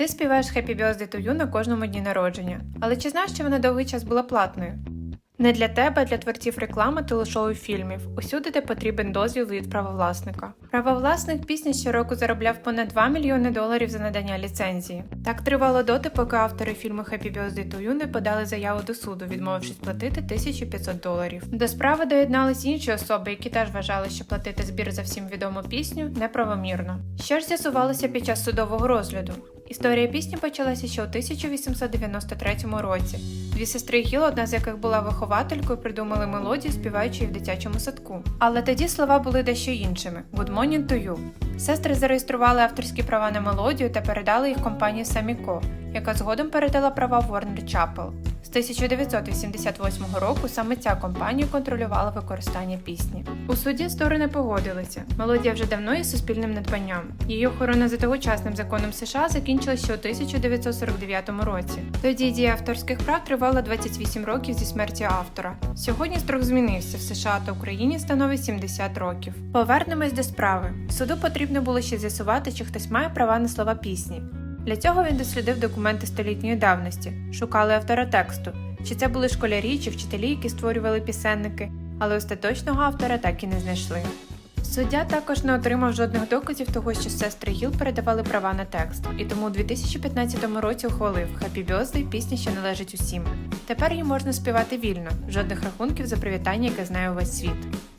Ти співаєш Happy Birthday to You на кожному дні народження. Але чи знаєш, що вона довгий час була платною? Не для тебе, а для творців реклами, телешоу і фільмів, усюди, де потрібен дозвіл від правовласника. Правовласник пісні щороку заробляв понад 2 мільйони доларів за надання ліцензії. Так тривало доти, поки автори фільму Happy Birthday to You не подали заяву до суду, відмовившись платити 1500 доларів. До справи доєднались інші особи, які теж вважали, що платити збір за всім відому пісню неправомірно. Що ж з'ясувалося під час судового розгляду? Історія пісні почалася ще у 1893 році. Дві сестри Гіл, одна з яких була вихователькою, придумали мелодію, співаючи її в дитячому садку. Але тоді слова були дещо іншими: Good morning to you. Сестри зареєстрували авторські права на мелодію та передали їх компанії Саміко, яка згодом передала права Warner Chappell. З 1988 року саме ця компанія контролювала використання пісні. У суді сторони погодилися. Мелодія вже давно є суспільним надбанням. Її охорона за тогочасним законом США закінчилася ще у 1949 році. Тоді дія авторських прав тривала 28 років зі смерті автора. Сьогодні строк змінився в США та Україні становить 70 років. Повернемось до справи. Суду потрібно було ще з'ясувати, чи хтось має права на слова пісні. Для цього він дослідив документи столітньої давності, шукали автора тексту, чи це були школярі чи вчителі, які створювали пісенники, але остаточного автора так і не знайшли. Суддя також не отримав жодних доказів того, що сестри Гіл передавали права на текст, і тому у 2015 році ухвалив «Happy Birthday» – пісня, що належить усім. Тепер її можна співати вільно, жодних рахунків за привітання, яке знає увесь світ.